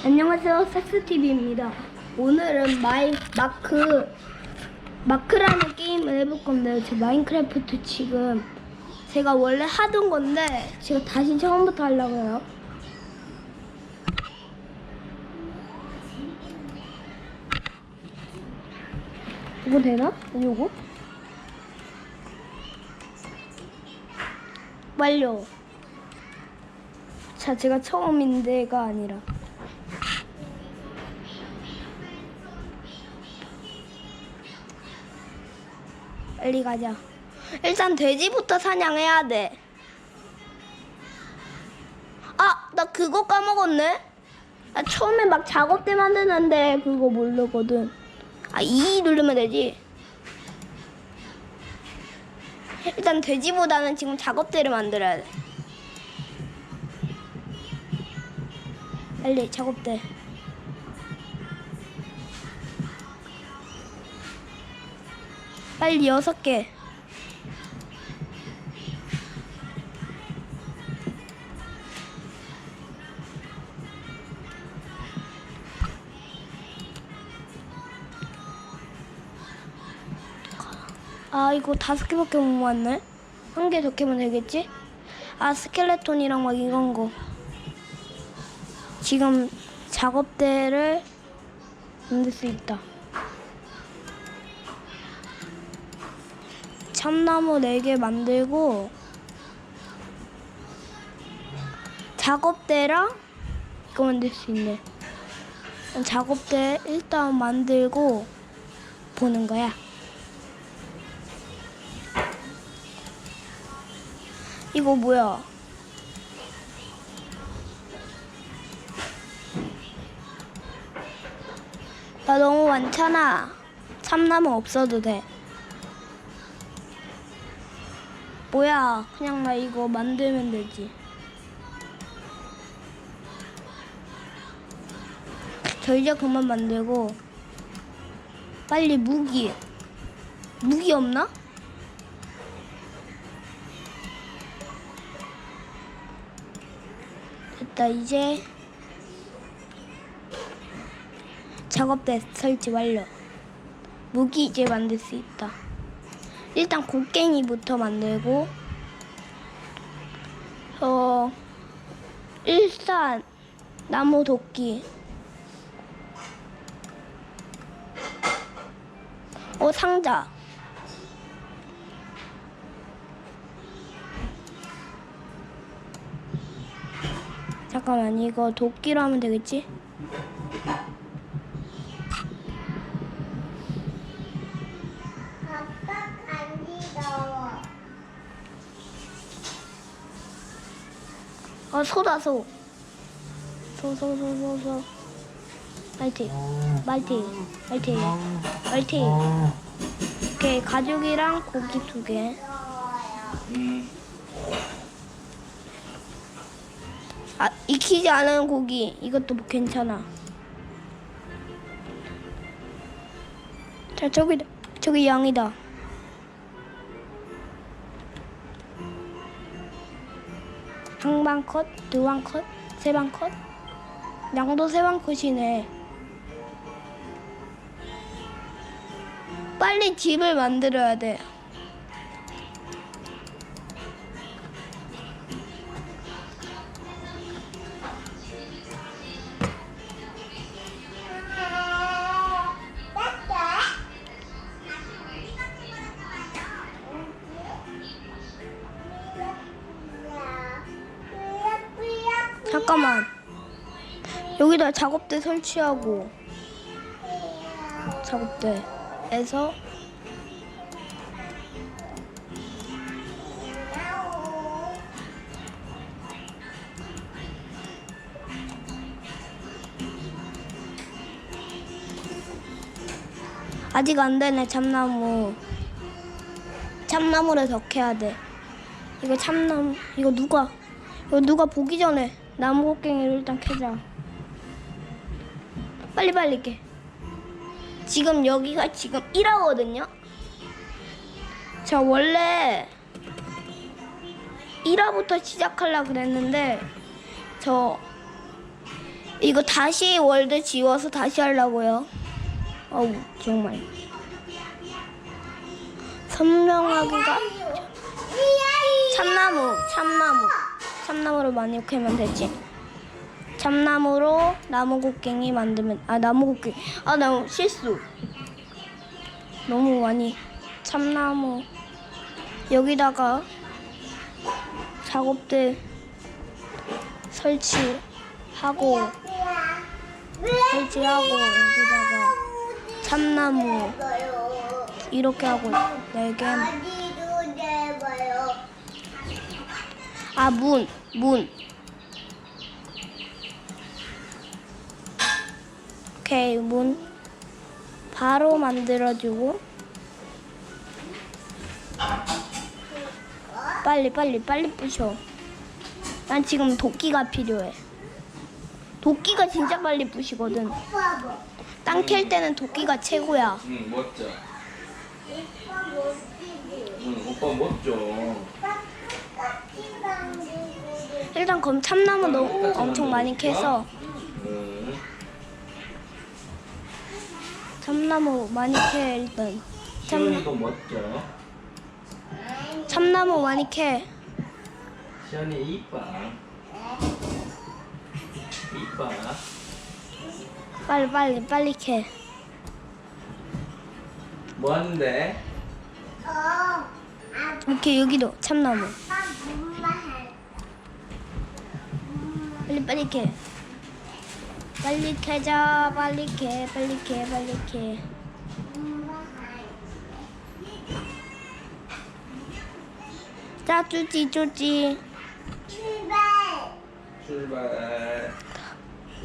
안녕하세요 삭스TV입니다 오늘은 마이 마크 마크라는 게임을 해볼 건데요 제 마인크래프트 지금 제가 원래 하던 건데 제가 다시 처음부터 하려고 해요 이거 되나? 이거? 완료 자 제가 처음인데가 아니라 빨리 가자. 일단 돼지부터 사냥해야 돼. 아, 나 그거 까먹었네. 아, 처음에 막 작업대 만드는데 그거 모르거든. 아, 이 누르면 되지. 일단 돼지보다는 지금 작업대를 만들어야 돼. 빨리 작업대. 빨리 여섯 개. 아 이거 다섯 개밖에 못 모았네. 한 개 더 캐면 되겠지? 아 스켈레톤이랑 막 이런 거. 지금 작업대를 만들 수 있다. 참나무 4개 만들고 작업대랑 이거 만들 수 있네. 작업대 일단 만들고 보는 거야. 이거 뭐야? 나 너무 많잖아. 참나무 없어도 돼. 뭐야? 그냥 나 이거 만들면 되지. 저 이제 그만 만들고 빨리 무기 무기 없나? 됐다 이제 작업대 설치 완료 무기 이제 만들 수 있다 일단 곡괭이부터 만들고 어 일산 나무 도끼 어 상자 잠깐만 이거 도끼로 하면 되겠지? 소다 소. 소 소 소 소 소. 말티. 말티. 말티. 말티. 오케이 가죽이랑 고기 두 개. 아 익히지 않은 고기 이것도 뭐 괜찮아. 자 저기 저기 양이다. 한방 컷, 두방 컷, 세방 컷. 양도 세방 컷이네. 빨리 집을 만들어야 돼. 여기다 작업대 설치하고 작업대에서 아직 안 되네 참나무. 참나무를 더 캐야 돼. 이거 참나무 이거 누가 이거 누가 보기 전에 나무 곡괭이를 일단 캐자. 빨리 빨리 깨. 지금 여기가 지금 1화거든요. 저 원래 1화부터 시작하려고 그랬는데 저 이거 다시 월드 지워서 다시 하려고요. 어우 정말. 선명하기가 참나무, 참나무, 참나무로 많이 캐면 되지. 참나무로 나무 곡괭이 만들면 아 나무 곡괭이 아 나무 실수. 너무 많이 참나무 여기다가 작업대 설치하고 설치하고 여기다가 참나무 이렇게 하고 네개 어디로 내봐요? 아, 문, 문. 오케이, 문. 바로 만들어주고. 빨리, 빨리, 빨리 부셔. 난 지금 도끼가 필요해. 도끼가 진짜 빨리 부시거든. 땅 캘 때는 도끼가 최고야. 응 멋져. 응 오빠 멋져. 일단 그럼 참나무 너무 엄청 많이 캐서 응. 참나무 많이 캐 일단. 참, 시연이도 멋져. 참나무 많이 캐. 시연이 이뻐. 이뻐. 빨리 빨리 빨리 캐. 뭐 하는데? 이렇게 여기도 참나무. 할. 빨리 빨리 캐. 빨리 캐자 빨리 캐 빨리 캐 빨리 캐. 자 쭈찌 쭈찌. 출발. 출발.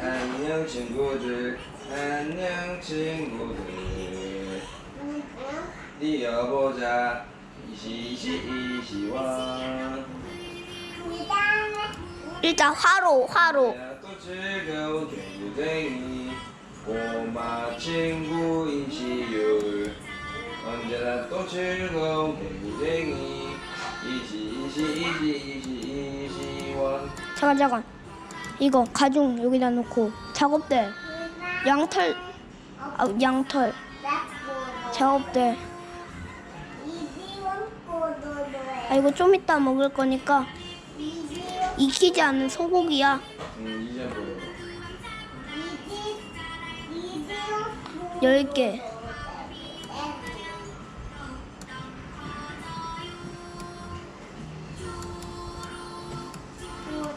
안녕 친구들. 안녕 친구들. 뛰어보자. 이시이시 이시원. 일단 화로 화로. 또 즐거운 갱구쟁이 꼬마 친구 이시율 언제나 또 즐거운 갱구쟁이 이시 이시 이시 이시 이시원 잠깐 잠깐. 이거 가죽 여기다 놓고 작업대 양털 아 양털 작업대. 아 이거 좀 이따 먹을 거니까 익히지 않은 소고기야. 음 이제 보여 이지 이지원 열 개. 포도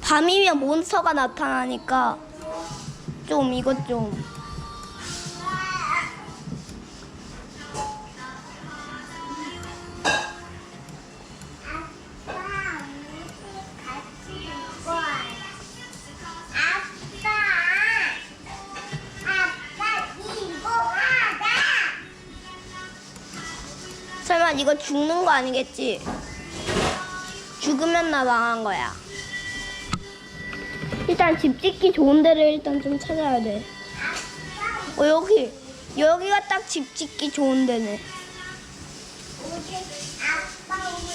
밤이면 몬스터가 나타나니까 좀 이것 좀 설마 이거 죽는 거 아니겠지? 죽으면 나 망한 거야. 일단 집 짓기 좋은 데를 일단 좀 찾아야 돼. 어 여기 여기가 딱 집 짓기 좋은 데네.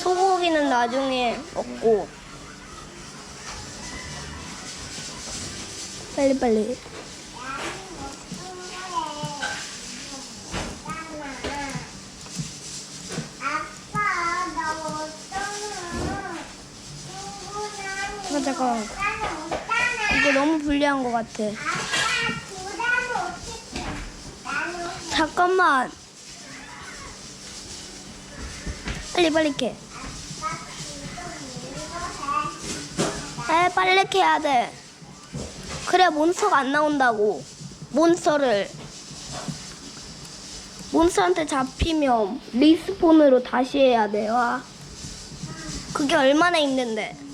소고기는 나중에 먹고 빨리 빨리. 잠깐 이거 너무 불리한 것 같아. 잠깐만. 빨리 빨리 캐. 에 빨리 캐야 돼. 그래 몬스터가 안 나온다고. 몬스터를 몬스터한테 잡히면 리스폰으로 다시 해야 돼요. 아. 그게 얼마나 힘든데.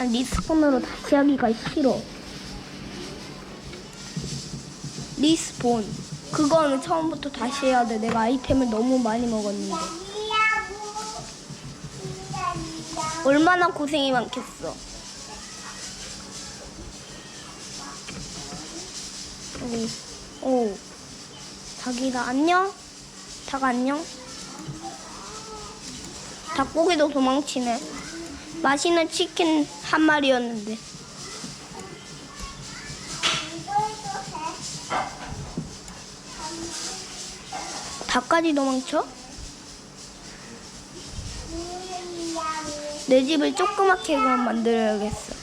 난 리스폰으로 다시 하기가 싫어. 리스폰. 그거는 처음부터 다시 해야 돼. 내가 아이템을 너무 많이 먹었는데. 얼마나 고생이 많겠어. 오, 오. 닭이다. 안녕? 닭 안녕? 닭고기도 도망치네. 맛있는 치킨 한 마리였는데. 닭까지 도망쳐? 내 집을 조그맣게 만들어야겠어.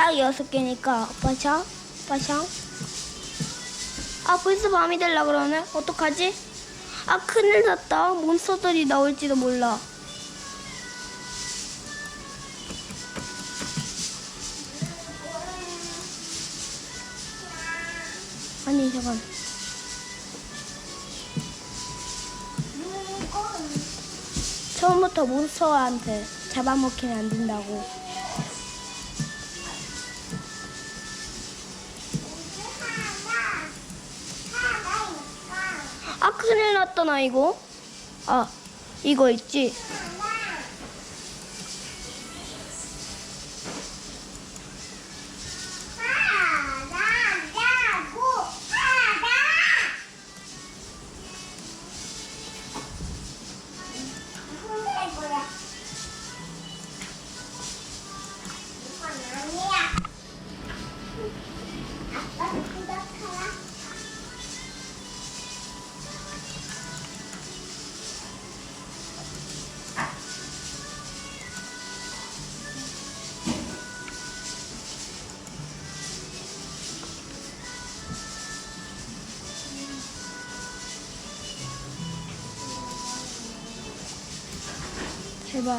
딱 여섯 개니까 빠샤? 빠샤? 아 벌써 밤이 될라 그러네. 어떡하지? 아 큰일 났다. 몬스터들이 나올지도 몰라. 아니 잠깐 처음부터 몬스터한테 잡아먹히면 안 된다고 아 큰일 났다 나 이거 아 이거 있지 제발.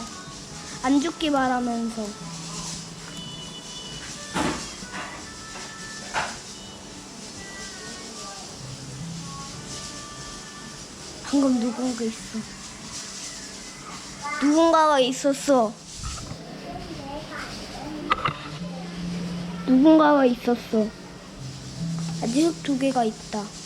안 죽기 바라면서. 방금 누군가 있어. 누군가가 있었어. 누군가가 있었어. 아직 흙두 개가 있다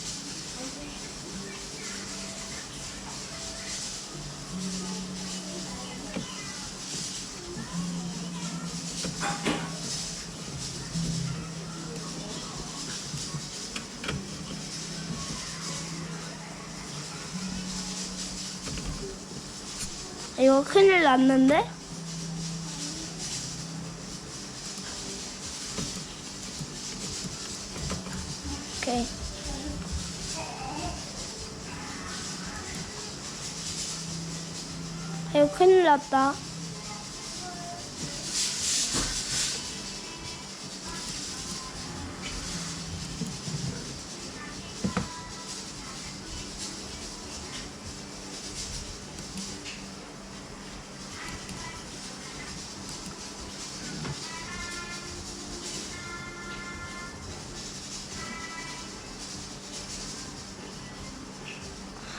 이거 큰일 났는데? 오케이. 이거 큰일 났다.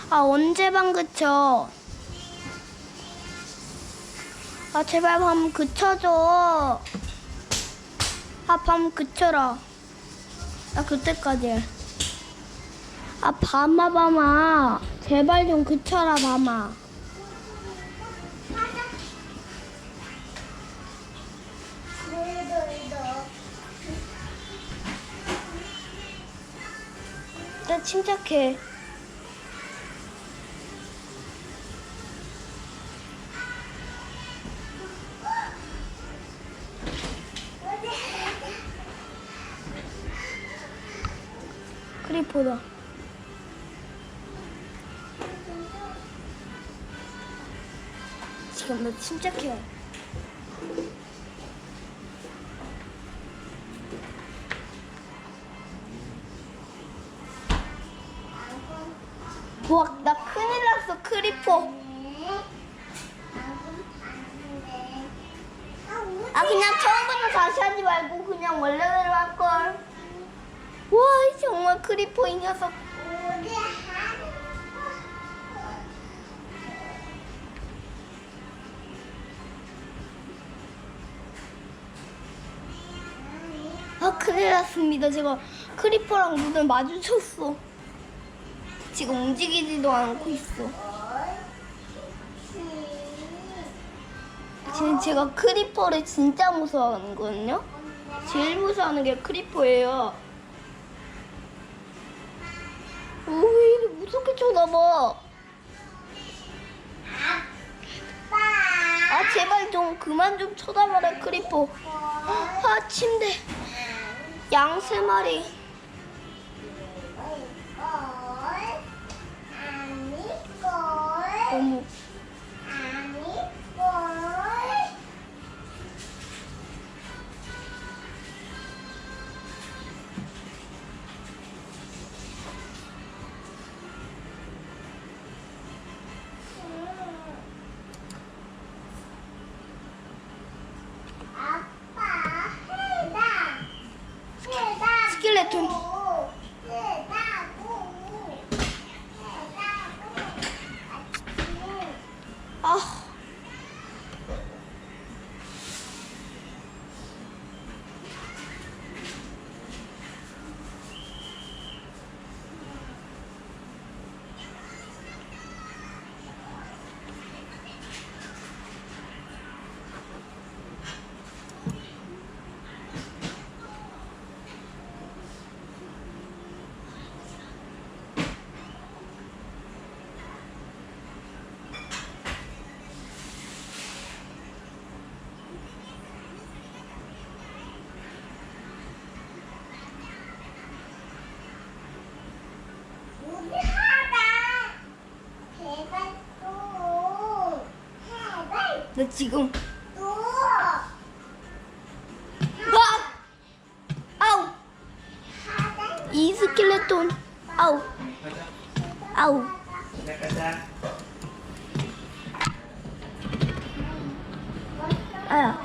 아 언제 방 그쳐? 아 제발 밤 그쳐줘. 아 밤 그쳐라. 아 그때까지. 해. 아 밤아 밤아 제발 좀 그쳐라 밤아. 나 침착해. 크리퍼다. 지금 너 침착해. 와, 나 큰일 났어, 크리퍼. 아, 그냥 처음부터 다시 하지 말고 그냥 원래대로 할 걸. 와, 정말 크리퍼 이 녀석. 아, 큰일 났습니다. 제가 크리퍼랑 눈을 마주쳤어. 지금 움직이지도 않고 있어. 지금 제가 크리퍼를 진짜 무서워하는거든요. 제일 무서워하는 게 크리퍼예요. 왜 이리 무섭게 쳐다봐. 아, 제발 좀 그만 좀 쳐다봐라, 크리퍼. 아, 침대. 양 세 마리. 나 지금 또 아! 아우! 하다 이 스켈레톤. 아우. 아우. 아야.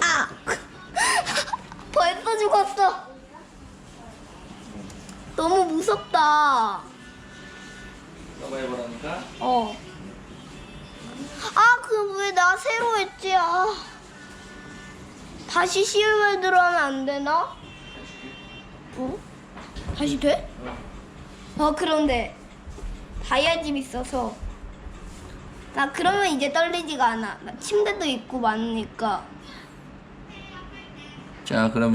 아! 벌써 죽었어. 너무 무섭다. 너가 해보라니까. 어. 아, 그 왜 나 새로 했지? 아. 다시 시험을 들어가면 안 되나? 어? 다시 돼? 어. 어, 그런데 다이아집 있어서 나 그러면 이제 떨리지가 않아. 나 침대도 있고 많으니까. 자, 그럼